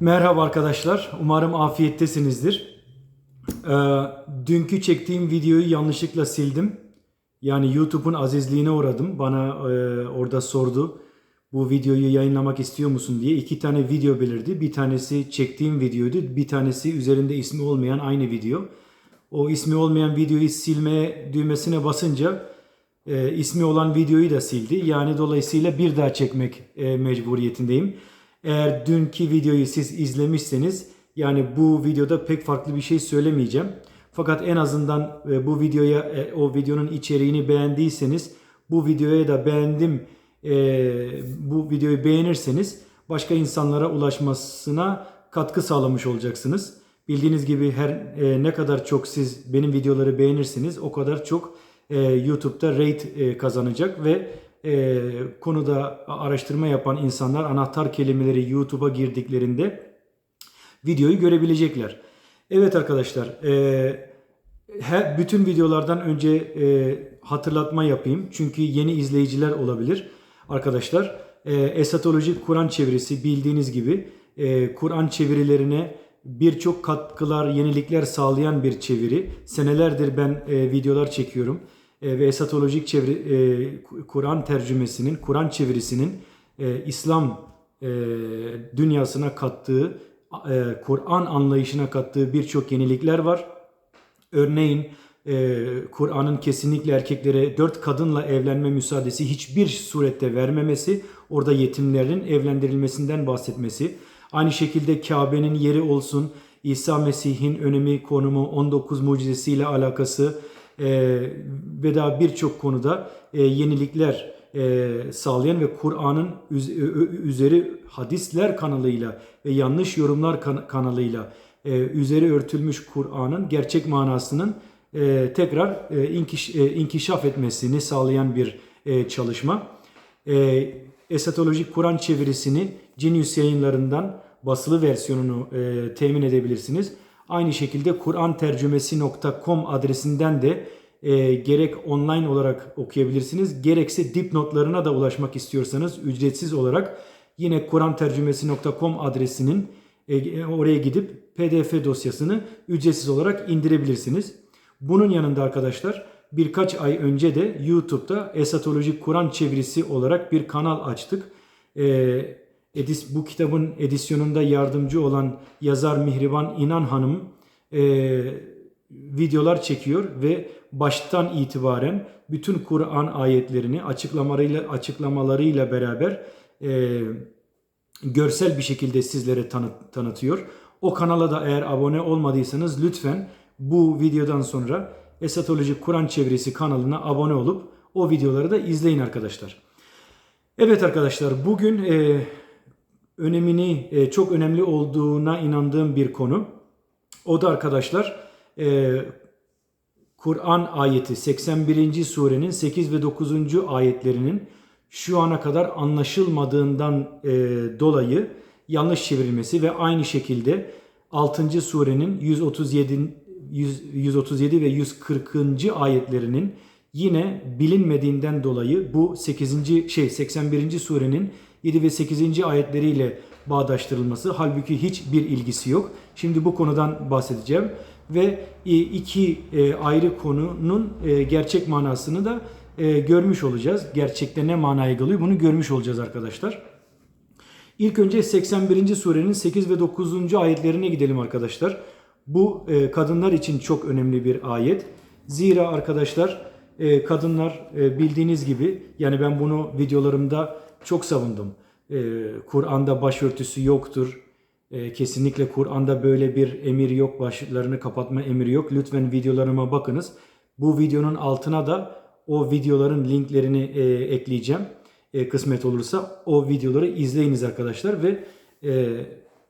Merhaba arkadaşlar. Umarım afiyettesinizdir. Ee, dünkü çektiğim videoyu yanlışlıkla sildim. Yani YouTube'un azizliğine uğradım. Bana e, orada sordu. Bu videoyu yayınlamak istiyor musun diye. iki tane video belirdi. Bir tanesi çektiğim videoydu. Bir tanesi üzerinde ismi olmayan aynı video. O ismi olmayan videoyu silmeye düğmesine basınca e, ismi olan videoyu da sildi. Yani dolayısıyla bir daha çekmek e, mecburiyetindeyim. Eğer dünkü videoyu siz izlemişseniz yani bu videoda pek farklı bir şey söylemeyeceğim. Fakat en azından e, bu videoya e, o videonun içeriğini beğendiyseniz bu videoya da beğendim e, bu videoyu beğenirseniz başka insanlara ulaşmasına katkı sağlamış olacaksınız. Bildiğiniz gibi her ne kadar çok siz benim videoları beğenirseniz o kadar çok YouTube'da rate kazanacak ve e, konuda araştırma yapan insanlar anahtar kelimeleri YouTube'a girdiklerinde videoyu görebilecekler. Evet arkadaşlar, e, her, bütün videolardan önce e, hatırlatma yapayım. Çünkü yeni izleyiciler olabilir. Arkadaşlar, e, esatolojik Kur'an çevirisi bildiğiniz gibi e, Kur'an çevirilerine birçok katkılar, yenilikler sağlayan bir çeviri. Senelerdir ben e, videolar çekiyorum e, ve esatolojik çeviri, e, Kur'an tercümesinin, Kur'an çevirisinin e, İslam dünyasına kattığı, Kur'an anlayışına kattığı birçok yenilikler var. Örneğin Kur'an'ın kesinlikle erkeklere dört kadınla evlenme müsaadesi hiçbir surette vermemesi, orada yetimlerin evlendirilmesinden bahsetmesi, aynı şekilde Kabe'nin yeri olsun, İsa Mesih'in önemi, konumu, 19 mucizesiyle alakası ve daha birçok konuda e, yenilikler e, sağlayan ve Kur'an'ın üzeri hadisler kanalıyla ve yanlış yorumlar kan- kanalıyla e, üzeri örtülmüş Kur'an'ın gerçek manasının tekrar inkiş, inkişaf etmesini sağlayan bir çalışma. Esatolojik Kur'an çevirisini Genius yayınlarından basılı versiyonunu temin edebilirsiniz. Aynı şekilde kur'antercümesi.com adresinden de e, gerek online olarak okuyabilirsiniz. Gerekse dipnotlarına da ulaşmak istiyorsanız ücretsiz olarak yine kur'antercümesi.com adresinin e, oraya gidip pdf dosyasını ücretsiz olarak indirebilirsiniz. Bunun yanında arkadaşlar birkaç ay önce de YouTube'da Esatolojik Kur'an çevirisi olarak bir kanal açtık. E, edis, bu kitabın edisyonunda yardımcı olan yazar Mihriban İnan Hanım e, videolar çekiyor ve baştan itibaren bütün Kur'an ayetlerini açıklamalarıyla açıklamalarıyla beraber e, görsel bir şekilde sizlere tanıt, tanıtıyor. O kanala da eğer abone olmadıysanız lütfen bu videodan sonra Esatoloji Kur'an Çevirisi kanalına abone olup o videoları da izleyin arkadaşlar. Evet arkadaşlar bugün e, önemini e, çok önemli olduğuna inandığım bir konu. O da arkadaşlar e, Kur'an ayeti 81. surenin 8 ve 9. ayetlerinin şu ana kadar anlaşılmadığından e, dolayı yanlış çevrilmesi ve aynı şekilde 6. surenin 137 100, 137 ve 140. ayetlerinin yine bilinmediğinden dolayı bu 8. şey 81. surenin 7 ve 8. ayetleriyle bağdaştırılması halbuki hiçbir ilgisi yok. Şimdi bu konudan bahsedeceğim ve iki e, ayrı konunun e, gerçek manasını da e, görmüş olacağız. Gerçekte ne manayı kalıyor bunu görmüş olacağız arkadaşlar. İlk önce 81. surenin 8 ve 9. ayetlerine gidelim arkadaşlar. Bu kadınlar için çok önemli bir ayet. Zira arkadaşlar kadınlar bildiğiniz gibi yani ben bunu videolarımda çok savundum. Kur'an'da başörtüsü yoktur e, kesinlikle Kur'an'da böyle bir emir yok, başlarını kapatma emiri yok. Lütfen videolarıma bakınız. Bu videonun altına da o videoların linklerini e, ekleyeceğim. E, kısmet olursa o videoları izleyiniz arkadaşlar ve e,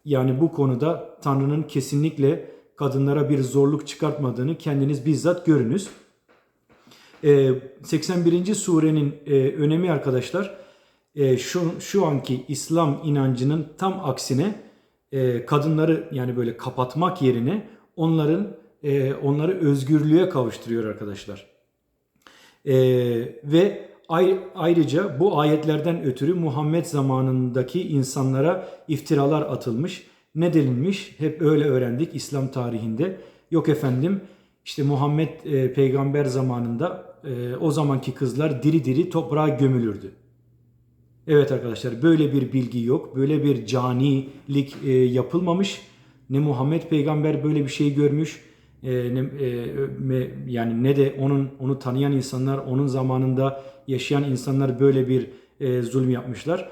yani bu konuda Tanrı'nın kesinlikle kadınlara bir zorluk çıkartmadığını kendiniz bizzat görünüz. E, 81. surenin önemi arkadaşlar e, şu, şu anki İslam inancının tam aksine e, kadınları yani böyle kapatmak yerine onların e, onları özgürlüğe kavuşturuyor arkadaşlar. E, ve ay, ayrıca bu ayetlerden ötürü Muhammed zamanındaki insanlara iftiralar atılmış Ne denilmiş? Hep öyle öğrendik İslam tarihinde. Yok efendim işte Muhammed e, peygamber zamanında e, o zamanki kızlar diri diri toprağa gömülürdü. Evet arkadaşlar böyle bir bilgi yok. Böyle bir canilik e, yapılmamış. Ne Muhammed peygamber böyle bir şey görmüş. e, ne, e, me- yani ne de onun onu tanıyan insanlar, onun zamanında yaşayan insanlar böyle bir e, zulüm yapmışlar.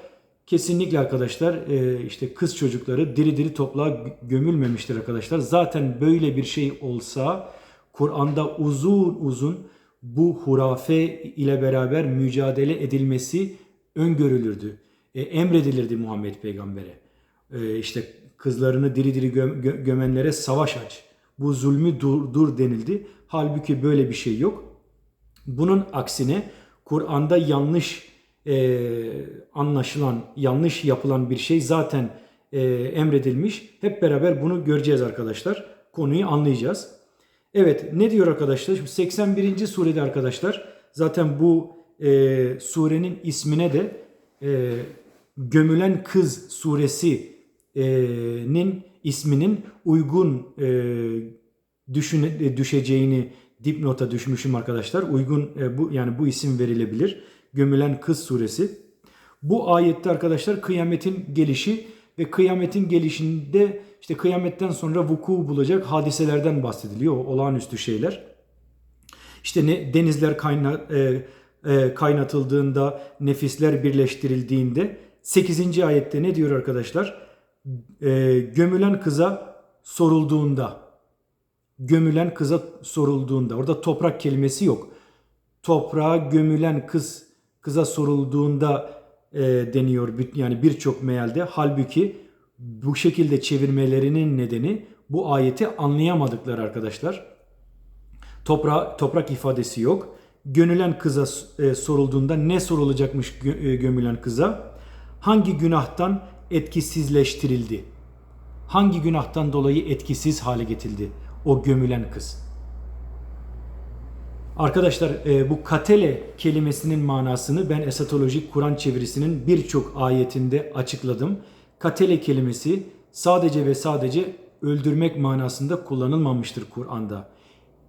Kesinlikle arkadaşlar e, işte kız çocukları diri diri toprağa gö- gömülmemiştir arkadaşlar. Zaten böyle bir şey olsa Kur'an'da uzun uzun bu hurafe ile beraber mücadele edilmesi öngörülürdü. E, emredilirdi Muhammed peygambere. E, işte kızlarını diri diri gö- gö- gömenlere savaş aç. Bu zulmü dur, dur denildi. Halbuki böyle bir şey yok. Bunun aksine Kur'an'da yanlış e, anlaşılan, yanlış yapılan bir şey zaten e, emredilmiş. Hep beraber bunu göreceğiz arkadaşlar. Konuyu anlayacağız. Evet ne diyor arkadaşlar? Şimdi 81. surede arkadaşlar zaten bu e, surenin ismine de e, Gömülen Kız suresinin isminin uygun e, düşün, e, düşeceğini dipnota düşmüşüm arkadaşlar. Uygun e, bu yani bu isim verilebilir. Gömülen Kız suresi. Bu ayette arkadaşlar kıyametin gelişi ve kıyametin gelişinde işte kıyametten sonra vuku bulacak hadiselerden bahsediliyor. O olağanüstü şeyler. İşte ne denizler kayna, e, kaynatıldığında, nefisler birleştirildiğinde 8. ayette ne diyor arkadaşlar? E, gömülen kıza sorulduğunda, gömülen kıza sorulduğunda, orada toprak kelimesi yok. Toprağa gömülen kız kıza sorulduğunda e, deniyor yani birçok mealde. Halbuki bu şekilde çevirmelerinin nedeni bu ayeti anlayamadıkları arkadaşlar. Toprağa, toprak ifadesi yok. Gönülen kıza e, sorulduğunda ne sorulacakmış e, gömülen kıza? Hangi günahtan etkisizleştirildi? Hangi günahtan dolayı etkisiz hale getirildi o gömülen kız? Arkadaşlar e, bu katele kelimesinin manasını ben esatolojik Kur'an çevirisinin birçok ayetinde açıkladım. Katele kelimesi sadece ve sadece öldürmek manasında kullanılmamıştır Kur'an'da.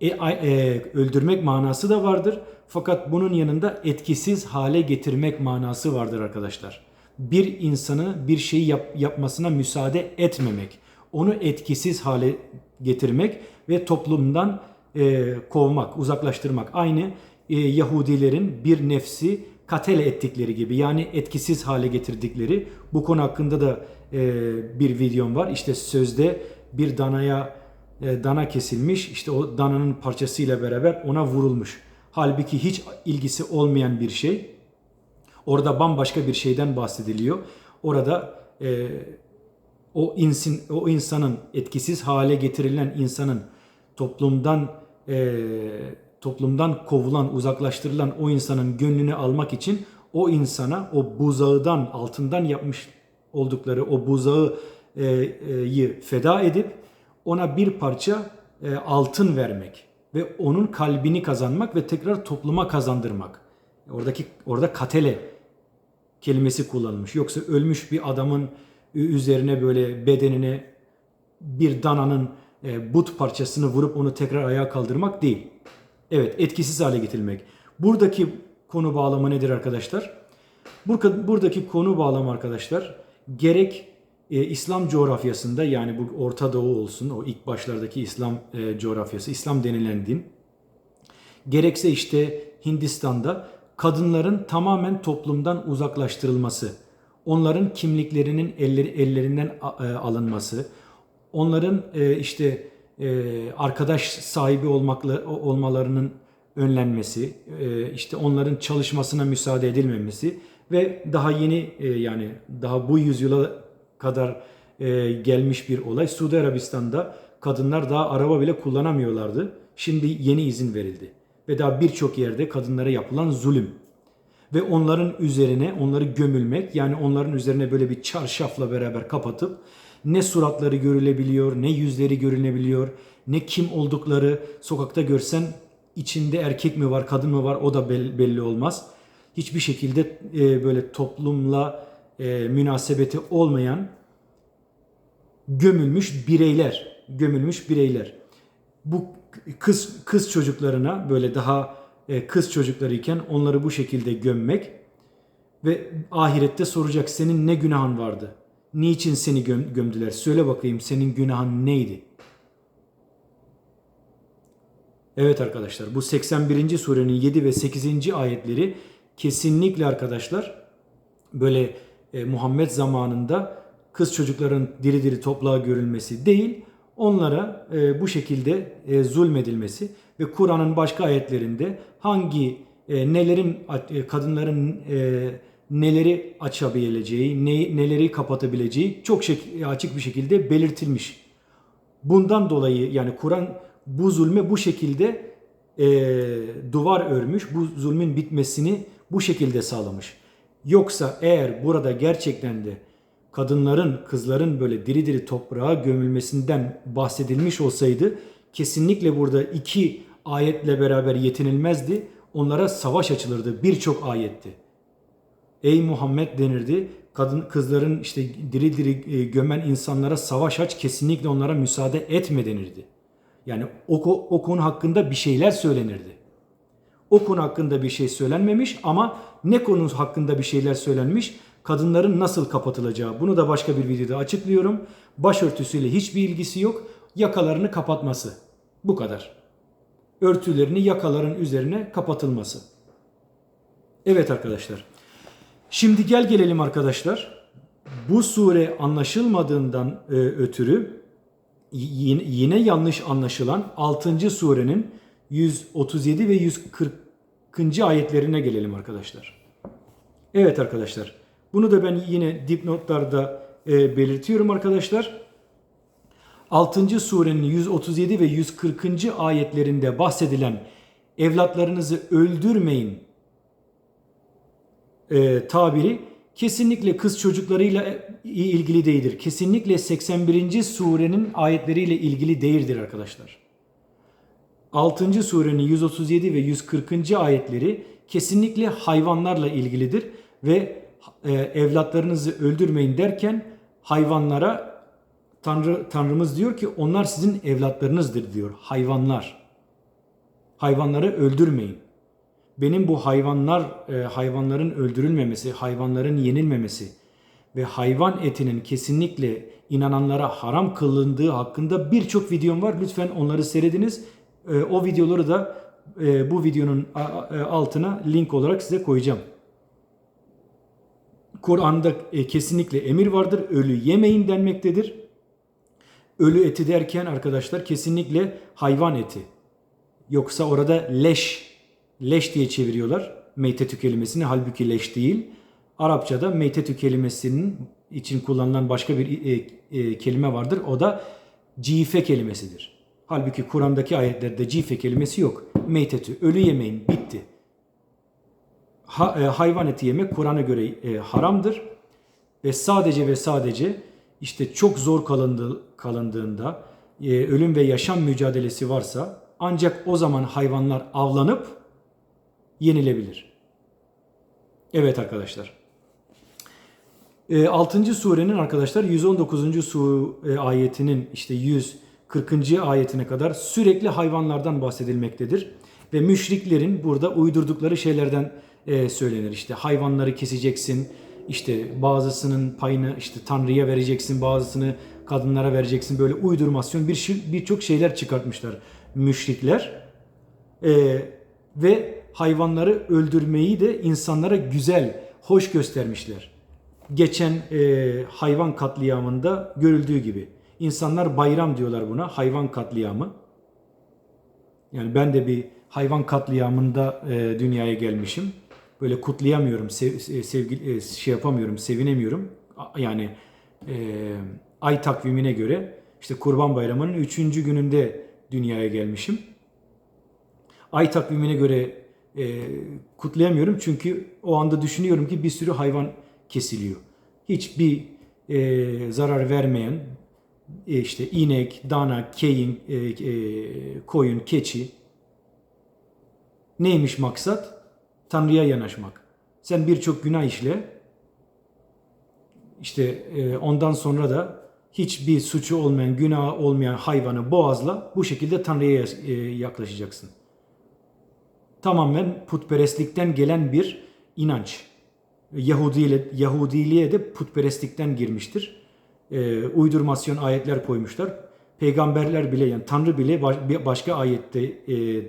E, e, öldürmek manası da vardır fakat bunun yanında etkisiz hale getirmek manası vardır arkadaşlar. Bir insanı bir şeyi yap- yapmasına müsaade etmemek, onu etkisiz hale getirmek ve toplumdan e, kovmak, uzaklaştırmak. Aynı e, Yahudilerin bir nefsi katele ettikleri gibi yani etkisiz hale getirdikleri. Bu konu hakkında da e, bir videom var. İşte sözde bir danaya e, dana kesilmiş. İşte o dananın parçasıyla beraber ona vurulmuş. Halbuki hiç ilgisi olmayan bir şey. Orada bambaşka bir şeyden bahsediliyor. Orada e, o insin o insanın etkisiz hale getirilen insanın toplumdan e, toplumdan kovulan, uzaklaştırılan o insanın gönlünü almak için o insana o buzağıdan altından yapmış oldukları o buzağı e, e, feda edip ona bir parça e, altın vermek ve onun kalbini kazanmak ve tekrar topluma kazandırmak. Oradaki orada katele kelimesi kullanılmış. Yoksa ölmüş bir adamın üzerine böyle bedenine bir dananın e, but parçasını vurup onu tekrar ayağa kaldırmak değil. Evet etkisiz hale getirilmek. Buradaki konu bağlamı nedir arkadaşlar? Buradaki konu bağlamı arkadaşlar gerek e, İslam coğrafyasında yani bu Orta Doğu olsun o ilk başlardaki İslam e, coğrafyası, İslam denilen din. Gerekse işte Hindistan'da kadınların tamamen toplumdan uzaklaştırılması, onların kimliklerinin elleri, ellerinden e, alınması, onların e, işte e, arkadaş sahibi olmakla olmalarının önlenmesi, e, işte onların çalışmasına müsaade edilmemesi ve daha yeni e, yani daha bu yüzyıla kadar e, gelmiş bir olay. Suudi Arabistan'da kadınlar daha araba bile kullanamıyorlardı. Şimdi yeni izin verildi. Ve daha birçok yerde kadınlara yapılan zulüm. Ve onların üzerine onları gömülmek yani onların üzerine böyle bir çarşafla beraber kapatıp ne suratları görülebiliyor, ne yüzleri görünebiliyor, ne kim oldukları sokakta görsen içinde erkek mi var, kadın mı var o da bel- belli olmaz. Hiçbir şekilde e, böyle toplumla e, münasebeti olmayan gömülmüş bireyler, gömülmüş bireyler. Bu kız kız çocuklarına böyle daha e, kız çocukları iken onları bu şekilde gömmek ve ahirette soracak senin ne günahın vardı? Niçin seni göm- gömdüler? Söyle bakayım senin günahın neydi? Evet arkadaşlar bu 81. surenin 7 ve 8. ayetleri kesinlikle arkadaşlar böyle e, Muhammed zamanında kız çocukların diri diri topluğa görülmesi değil onlara e, bu şekilde e, zulmedilmesi ve Kur'an'ın başka ayetlerinde hangi e, nelerin e, kadınların e, neleri açabileceği, ne, neleri kapatabileceği çok şek- açık bir şekilde belirtilmiş. Bundan dolayı yani Kur'an bu zulme bu şekilde e, duvar örmüş, bu zulmün bitmesini bu şekilde sağlamış. Yoksa eğer burada gerçekten de kadınların, kızların böyle diri diri toprağa gömülmesinden bahsedilmiş olsaydı kesinlikle burada iki ayetle beraber yetinilmezdi. Onlara savaş açılırdı birçok ayetti. Ey Muhammed denirdi. Kadın kızların işte diri diri e, gömen insanlara savaş aç kesinlikle onlara müsaade etme denirdi. Yani o, o konu hakkında bir şeyler söylenirdi. O konu hakkında bir şey söylenmemiş ama ne konu hakkında bir şeyler söylenmiş? Kadınların nasıl kapatılacağı. Bunu da başka bir videoda açıklıyorum. Başörtüsüyle hiçbir ilgisi yok. Yakalarını kapatması. Bu kadar. Örtülerini yakaların üzerine kapatılması. Evet arkadaşlar. Şimdi gel gelelim arkadaşlar. Bu sure anlaşılmadığından e, ötürü yine, yanlış anlaşılan 6. surenin 137 ve 140. ayetlerine gelelim arkadaşlar. Evet arkadaşlar. Bunu da ben yine dipnotlarda e, belirtiyorum arkadaşlar. 6. surenin 137 ve 140. ayetlerinde bahsedilen evlatlarınızı öldürmeyin e, tabiri kesinlikle kız çocuklarıyla ilgili değildir. Kesinlikle 81. surenin ayetleriyle ilgili değildir arkadaşlar. 6. surenin 137 ve 140. ayetleri kesinlikle hayvanlarla ilgilidir ve e, evlatlarınızı öldürmeyin derken hayvanlara Tanrı Tanrımız diyor ki onlar sizin evlatlarınızdır diyor. Hayvanlar. Hayvanları öldürmeyin benim bu hayvanlar e, hayvanların öldürülmemesi, hayvanların yenilmemesi ve hayvan etinin kesinlikle inananlara haram kılındığı hakkında birçok videom var. Lütfen onları seyrediniz. E, o videoları da e, bu videonun altına link olarak size koyacağım. Kur'an'da kesinlikle emir vardır. Ölü yemeyin denmektedir. Ölü eti derken arkadaşlar kesinlikle hayvan eti. Yoksa orada leş leş diye çeviriyorlar meytetü kelimesini halbuki leş değil. Arapçada meytetü kelimesinin için kullanılan başka bir e, e, kelime vardır. O da cife kelimesidir. Halbuki Kur'an'daki ayetlerde cife kelimesi yok. Meytetü, ölü yemeyin, bitti. Ha, e, hayvan eti yemek Kur'an'a göre e, haramdır. Ve sadece ve sadece işte çok zor kalındı, kalındığında e, ölüm ve yaşam mücadelesi varsa ancak o zaman hayvanlar avlanıp yenilebilir. Evet arkadaşlar. 6. Ee, surenin arkadaşlar 119. su e, ayetinin işte 140. ayetine kadar sürekli hayvanlardan bahsedilmektedir. Ve müşriklerin burada uydurdukları şeylerden e, söylenir. İşte hayvanları keseceksin, işte bazısının payını işte Tanrı'ya vereceksin, bazısını kadınlara vereceksin. Böyle uydurmasyon bir birçok şeyler çıkartmışlar müşrikler. Ee, ve hayvanları öldürmeyi de insanlara güzel, hoş göstermişler. Geçen e, hayvan katliamında görüldüğü gibi. İnsanlar bayram diyorlar buna, hayvan katliamı. Yani ben de bir hayvan katliamında e, dünyaya gelmişim. Böyle kutlayamıyorum, sev, e, sevgi, e, şey yapamıyorum, sevinemiyorum. Yani e, ay takvimine göre işte Kurban Bayramı'nın üçüncü gününde dünyaya gelmişim. Ay takvimine göre e, kutlayamıyorum çünkü o anda düşünüyorum ki bir sürü hayvan kesiliyor. Hiçbir e, zarar vermeyen işte inek, dana, keyin, e, e, koyun, keçi neymiş maksat? Tanrı'ya yanaşmak. Sen birçok günah işle işte e, ondan sonra da hiçbir suçu olmayan, günahı olmayan hayvanı boğazla bu şekilde Tanrı'ya e, yaklaşacaksın. Tamamen putperestlikten gelen bir inanç. Yahudi Yahudiliğe de putperestlikten girmiştir. E, uydurmasyon ayetler koymuşlar. Peygamberler bile yani Tanrı bile baş, başka ayette e,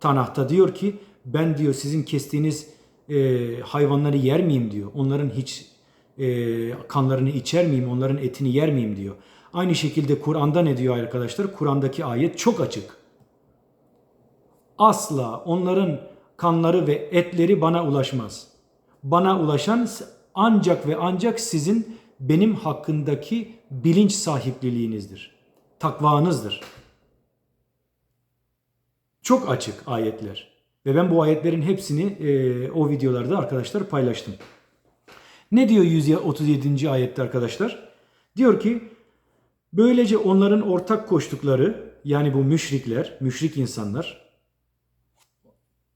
Tanah'ta diyor ki ben diyor sizin kestiğiniz e, hayvanları yer miyim diyor. Onların hiç e, kanlarını içer miyim, onların etini yer miyim diyor. Aynı şekilde Kur'an'da ne diyor arkadaşlar? Kur'an'daki ayet çok açık. Asla onların kanları ve etleri bana ulaşmaz. Bana ulaşan ancak ve ancak sizin benim hakkındaki bilinç sahipliliğinizdir. Takvanızdır. Çok açık ayetler. Ve ben bu ayetlerin hepsini e, o videolarda arkadaşlar paylaştım. Ne diyor 137. ayette arkadaşlar? Diyor ki böylece onların ortak koştukları yani bu müşrikler, müşrik insanlar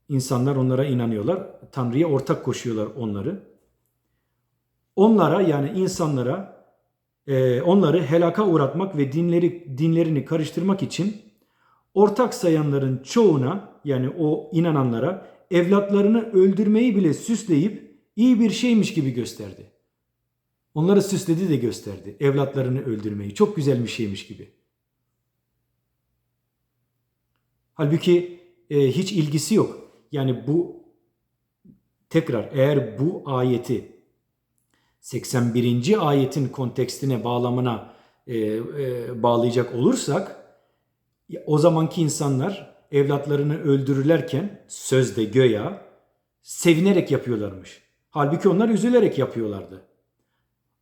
insanlar onlara inanıyorlar. Tanrı'ya ortak koşuyorlar onları. Onlara yani insanlara e, onları helaka uğratmak ve dinleri dinlerini karıştırmak için ortak sayanların çoğuna yani o inananlara evlatlarını öldürmeyi bile süsleyip iyi bir şeymiş gibi gösterdi. Onları süsledi de gösterdi. Evlatlarını öldürmeyi. Çok güzel bir şeymiş gibi. Halbuki e, hiç ilgisi yok. Yani bu tekrar eğer bu ayeti 81. ayetin kontekstine bağlamına e, e, bağlayacak olursak o zamanki insanlar evlatlarını öldürürlerken sözde göya sevinerek yapıyorlarmış. Halbuki onlar üzülerek yapıyorlardı.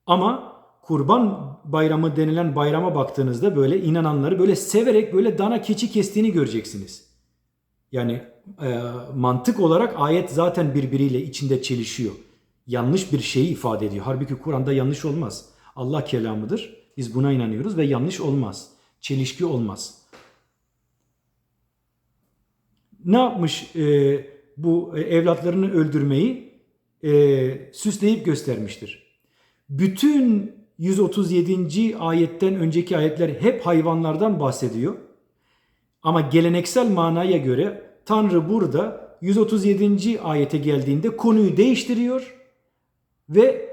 Ama kurban bayramı denilen bayrama baktığınızda böyle inananları böyle severek böyle dana keçi kestiğini göreceksiniz. Yani e, mantık olarak ayet zaten birbiriyle içinde çelişiyor. Yanlış bir şeyi ifade ediyor. Halbuki Kur'an'da yanlış olmaz. Allah kelamıdır. Biz buna inanıyoruz ve yanlış olmaz. Çelişki olmaz. Ne yapmış e, bu evlatlarını öldürmeyi e, süsleyip göstermiştir. Bütün 137. ayetten önceki ayetler hep hayvanlardan bahsediyor. Ama geleneksel manaya göre Tanrı burada 137. ayete geldiğinde konuyu değiştiriyor ve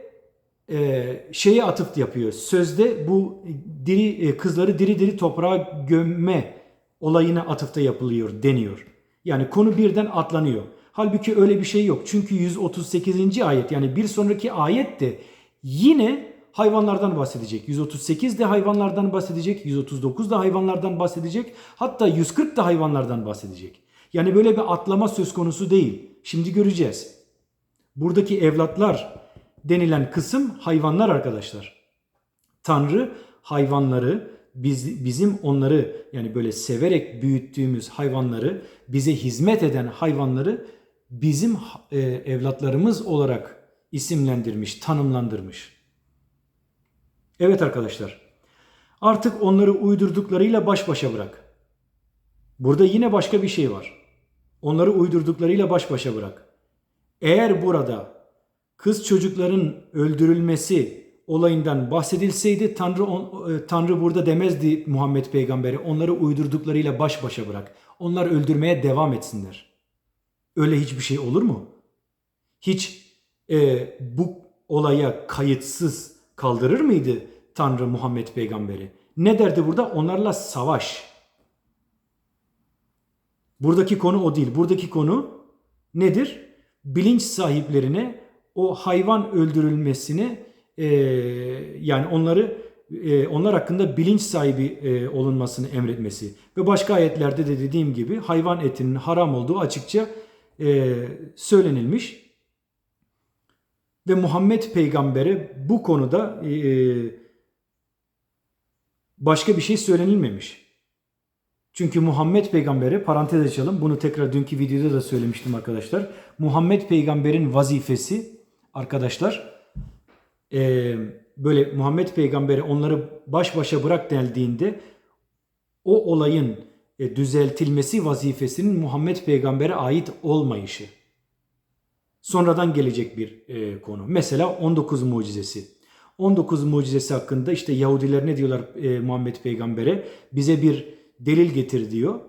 e, şeye atıf yapıyor. Sözde bu diri e, kızları diri diri toprağa gömme olayına atıfta yapılıyor deniyor. Yani konu birden atlanıyor. Halbuki öyle bir şey yok. Çünkü 138. ayet yani bir sonraki ayet de yine hayvanlardan bahsedecek. 138 de hayvanlardan bahsedecek. 139 da hayvanlardan bahsedecek. Hatta 140 da hayvanlardan bahsedecek. Yani böyle bir atlama söz konusu değil. Şimdi göreceğiz. Buradaki evlatlar denilen kısım hayvanlar arkadaşlar. Tanrı hayvanları biz, bizim onları yani böyle severek büyüttüğümüz hayvanları bize hizmet eden hayvanları bizim e, evlatlarımız olarak isimlendirmiş, tanımlandırmış. Evet arkadaşlar. Artık onları uydurduklarıyla baş başa bırak. Burada yine başka bir şey var. Onları uydurduklarıyla baş başa bırak. Eğer burada kız çocukların öldürülmesi olayından bahsedilseydi Tanrı e, Tanrı burada demezdi Muhammed peygamberi onları uydurduklarıyla baş başa bırak. Onlar öldürmeye devam etsinler. Öyle hiçbir şey olur mu? Hiç e, bu olaya kayıtsız kaldırır mıydı Tanrı Muhammed peygamberi? Ne derdi burada? Onlarla savaş. Buradaki konu o değil. Buradaki konu nedir? Bilinç sahiplerine o hayvan öldürülmesini e, yani onları e, onlar hakkında bilinç sahibi e, olunmasını emretmesi ve başka ayetlerde de dediğim gibi hayvan etinin haram olduğu açıkça e, söylenilmiş ve Muhammed peygambere bu konuda e, başka bir şey söylenilmemiş. Çünkü Muhammed peygambere parantez açalım. Bunu tekrar dünkü videoda da söylemiştim arkadaşlar. Muhammed peygamberin vazifesi arkadaşlar e, böyle Muhammed peygambere onları baş başa bırak denildiğinde o olayın e, düzeltilmesi vazifesinin Muhammed peygambere ait olmayışı. Sonradan gelecek bir e, konu. Mesela 19 mucizesi. 19 mucizesi hakkında işte Yahudiler ne diyorlar e, Muhammed Peygamber'e? Bize bir delil getir diyor.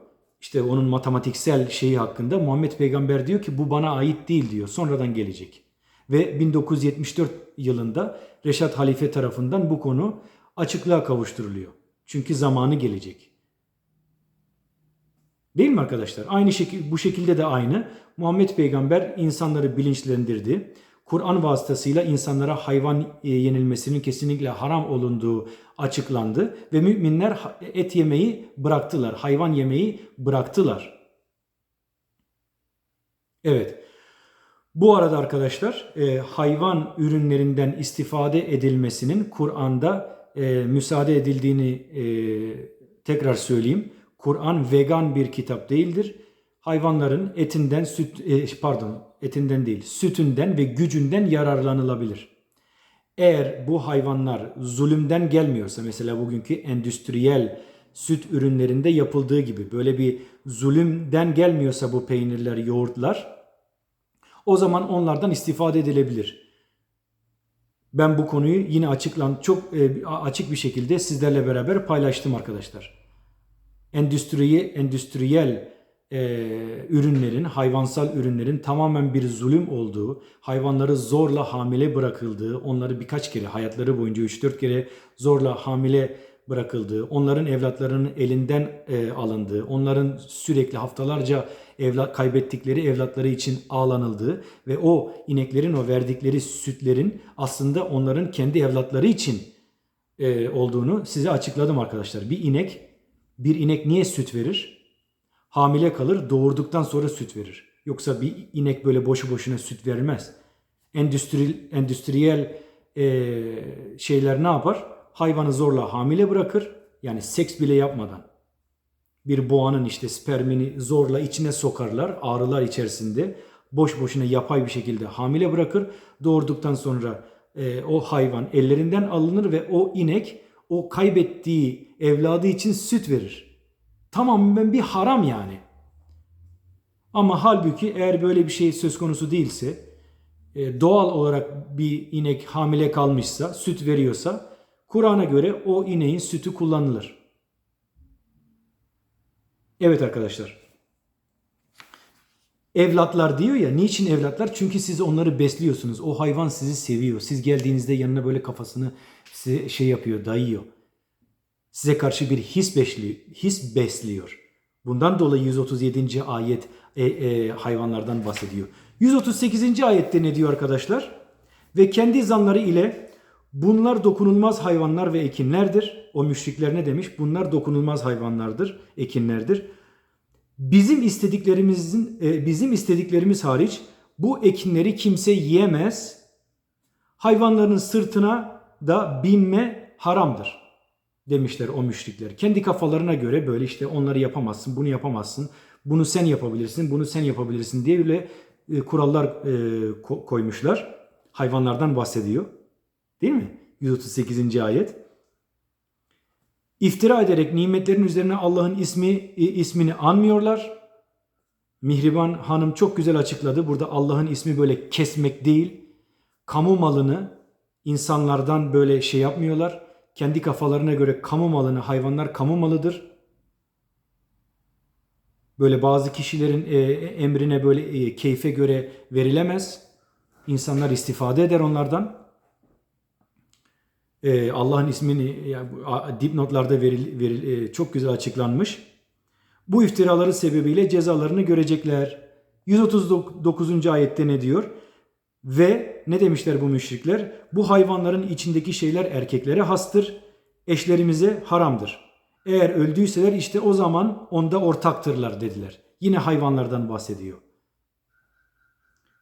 İşte onun matematiksel şeyi hakkında Muhammed Peygamber diyor ki bu bana ait değil diyor. Sonradan gelecek. Ve 1974 yılında Reşat Halife tarafından bu konu açıklığa kavuşturuluyor. Çünkü zamanı gelecek. Değil mi arkadaşlar? Aynı şekilde bu şekilde de aynı. Muhammed Peygamber insanları bilinçlendirdi. Kur'an vasıtasıyla insanlara hayvan e, yenilmesinin kesinlikle haram olunduğu açıklandı ve müminler et yemeyi bıraktılar, hayvan yemeyi bıraktılar. Evet. Bu arada arkadaşlar e, hayvan ürünlerinden istifade edilmesinin Kur'an'da e, müsaade edildiğini e, tekrar söyleyeyim. Kur'an vegan bir kitap değildir. Hayvanların etinden süt e, pardon etinden değil sütünden ve gücünden yararlanılabilir. Eğer bu hayvanlar zulümden gelmiyorsa mesela bugünkü endüstriyel süt ürünlerinde yapıldığı gibi böyle bir zulümden gelmiyorsa bu peynirler, yoğurtlar o zaman onlardan istifade edilebilir. Ben bu konuyu yine açıklan çok e, açık bir şekilde sizlerle beraber paylaştım arkadaşlar. Endüstriye endüstriyel e, ürünlerin, hayvansal ürünlerin tamamen bir zulüm olduğu, hayvanları zorla hamile bırakıldığı, onları birkaç kere hayatları boyunca 3-4 kere zorla hamile bırakıldığı, onların evlatlarının elinden e, alındığı, onların sürekli haftalarca evlat kaybettikleri evlatları için ağlanıldığı ve o ineklerin o verdikleri sütlerin aslında onların kendi evlatları için e, olduğunu size açıkladım arkadaşlar. Bir inek bir inek niye süt verir? Hamile kalır, doğurduktan sonra süt verir. Yoksa bir inek böyle boşu boşuna süt vermez. Endüstri, endüstriyel e, şeyler ne yapar? Hayvanı zorla hamile bırakır. Yani seks bile yapmadan. Bir boğanın işte spermini zorla içine sokarlar ağrılar içerisinde. Boş boşuna yapay bir şekilde hamile bırakır. Doğurduktan sonra e, o hayvan ellerinden alınır ve o inek o kaybettiği evladı için süt verir. Tamamen bir haram yani. Ama halbuki eğer böyle bir şey söz konusu değilse, e, doğal olarak bir inek hamile kalmışsa, süt veriyorsa, Kur'an'a göre o ineğin sütü kullanılır. Evet arkadaşlar. Evlatlar diyor ya, niçin evlatlar? Çünkü siz onları besliyorsunuz. O hayvan sizi seviyor. Siz geldiğinizde yanına böyle kafasını size şey yapıyor, dayıyor. Size karşı bir his besliyor. His besliyor. Bundan dolayı 137. ayet e, e, hayvanlardan bahsediyor. 138. ayette ne diyor arkadaşlar? Ve kendi zanları ile bunlar dokunulmaz hayvanlar ve ekinlerdir. O müşrikler ne demiş? Bunlar dokunulmaz hayvanlardır, ekinlerdir. Bizim istediklerimizin e, bizim istediklerimiz hariç bu ekinleri kimse yiyemez. Hayvanların sırtına da binme haramdır demişler o müşrikler. Kendi kafalarına göre böyle işte onları yapamazsın, bunu yapamazsın, bunu sen yapabilirsin, bunu sen yapabilirsin diye böyle e, kurallar e, ko- koymuşlar. Hayvanlardan bahsediyor. Değil mi? 138. ayet. İftira ederek nimetlerin üzerine Allah'ın ismi e, ismini anmıyorlar. Mihriban Hanım çok güzel açıkladı. Burada Allah'ın ismi böyle kesmek değil. Kamu malını insanlardan böyle şey yapmıyorlar. Kendi kafalarına göre kamu malını hayvanlar kamu malıdır. Böyle bazı kişilerin e, emrine böyle e, keyfe göre verilemez. İnsanlar istifade eder onlardan. E, Allah'ın ismini yani, dipnotlarda veril, veril, e, çok güzel açıklanmış. Bu iftiraları sebebiyle cezalarını görecekler. 139. ayette ne diyor? Ve ne demişler bu müşrikler? Bu hayvanların içindeki şeyler erkeklere hastır, eşlerimize haramdır. Eğer öldüyseler işte o zaman onda ortaktırlar dediler. Yine hayvanlardan bahsediyor.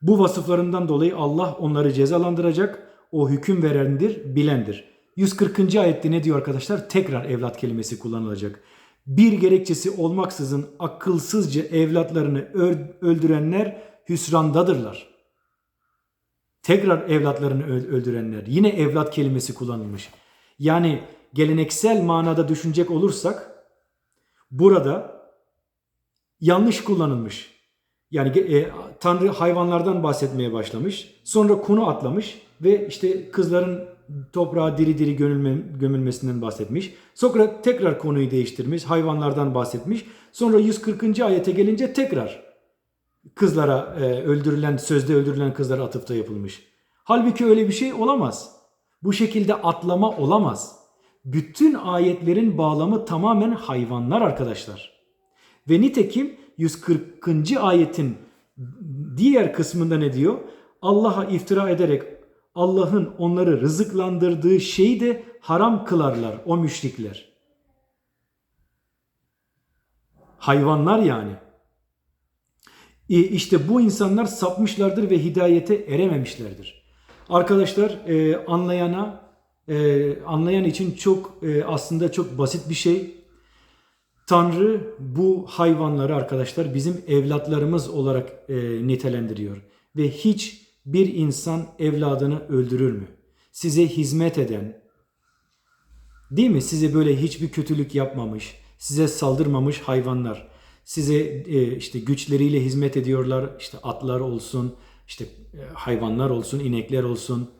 Bu vasıflarından dolayı Allah onları cezalandıracak. O hüküm verendir, bilendir. 140. ayette ne diyor arkadaşlar? Tekrar evlat kelimesi kullanılacak. Bir gerekçesi olmaksızın akılsızca evlatlarını öldürenler hüsrandadırlar. Tekrar evlatlarını öldürenler. Yine evlat kelimesi kullanılmış. Yani geleneksel manada düşünecek olursak burada yanlış kullanılmış. Yani e, Tanrı hayvanlardan bahsetmeye başlamış. Sonra konu atlamış ve işte kızların toprağa diri diri gömülme- gömülmesinden bahsetmiş. Sonra tekrar konuyu değiştirmiş. Hayvanlardan bahsetmiş. Sonra 140. ayete gelince tekrar kızlara e, öldürülen, sözde öldürülen kızlara atıfta yapılmış. Halbuki öyle bir şey olamaz. Bu şekilde atlama olamaz. Bütün ayetlerin bağlamı tamamen hayvanlar arkadaşlar. Ve nitekim 140. ayetin diğer kısmında ne diyor? Allah'a iftira ederek Allah'ın onları rızıklandırdığı şeyi de haram kılarlar o müşrikler. Hayvanlar yani. E, işte bu insanlar sapmışlardır ve hidayete erememişlerdir. Arkadaşlar e, anlayana e, anlayan için çok e, aslında çok basit bir şey. Tanrı bu hayvanları arkadaşlar bizim evlatlarımız olarak e, nitelendiriyor. Ve hiç bir insan evladını öldürür mü? Size hizmet eden, değil mi? Size böyle hiçbir kötülük yapmamış, size saldırmamış hayvanlar. Size e, işte güçleriyle hizmet ediyorlar. İşte atlar olsun, işte e, hayvanlar olsun, inekler olsun.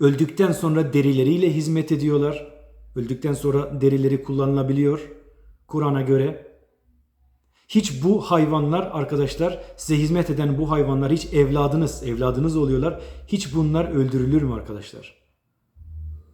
Öldükten sonra derileriyle hizmet ediyorlar. Öldükten sonra derileri kullanılabiliyor. Kur'an'a göre. Hiç bu hayvanlar arkadaşlar size hizmet eden bu hayvanlar hiç evladınız, evladınız oluyorlar. Hiç bunlar öldürülür mü arkadaşlar?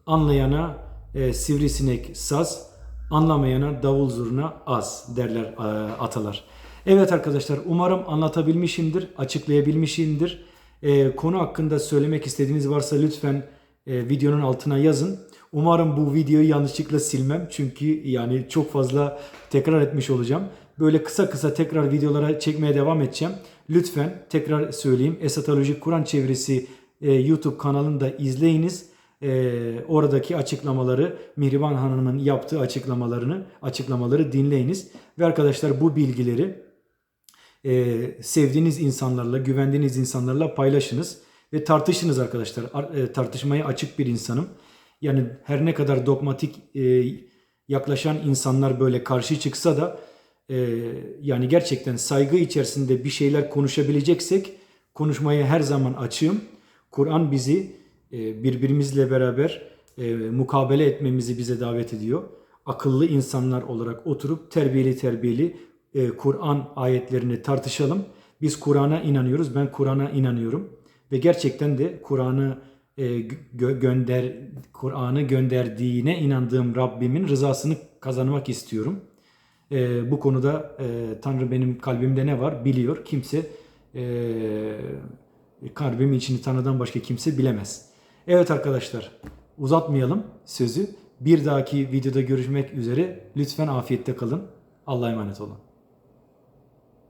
Anlayana e, sivrisinek saz, anlamayana davul zurna az derler e, atalar. Evet arkadaşlar umarım anlatabilmişimdir, açıklayabilmişimdir. E, konu hakkında söylemek istediğiniz varsa lütfen e, videonun altına yazın. Umarım bu videoyu yanlışlıkla silmem çünkü yani çok fazla tekrar etmiş olacağım. Böyle kısa kısa tekrar videolara çekmeye devam edeceğim. Lütfen tekrar söyleyeyim. Esatolojik Kur'an çevirisi e, YouTube kanalını da izleyiniz. E, oradaki açıklamaları Mihriban Hanım'ın yaptığı açıklamalarını açıklamaları dinleyiniz. Ve arkadaşlar bu bilgileri e, sevdiğiniz insanlarla, güvendiğiniz insanlarla paylaşınız ve tartışınız arkadaşlar. Ar- e, tartışmaya açık bir insanım. Yani her ne kadar dogmatik e, yaklaşan insanlar böyle karşı çıksa da e, yani gerçekten saygı içerisinde bir şeyler konuşabileceksek konuşmaya her zaman açığım. Kur'an bizi e, birbirimizle beraber e, mukabele etmemizi bize davet ediyor. Akıllı insanlar olarak oturup terbiyeli terbiyeli e, Kur'an ayetlerini tartışalım. Biz Kur'an'a inanıyoruz. Ben Kur'an'a inanıyorum ve gerçekten de Kur'an'ı e, gö- gönder Kur'an'ı gönderdiğine inandığım Rabbimin rızasını kazanmak istiyorum. E, bu konuda e, Tanrı benim kalbimde ne var biliyor. Kimse e, kalbimin içini Tanrı'dan başka kimse bilemez. Evet arkadaşlar uzatmayalım sözü. Bir dahaki videoda görüşmek üzere. Lütfen afiyette kalın. Allah'a emanet olun.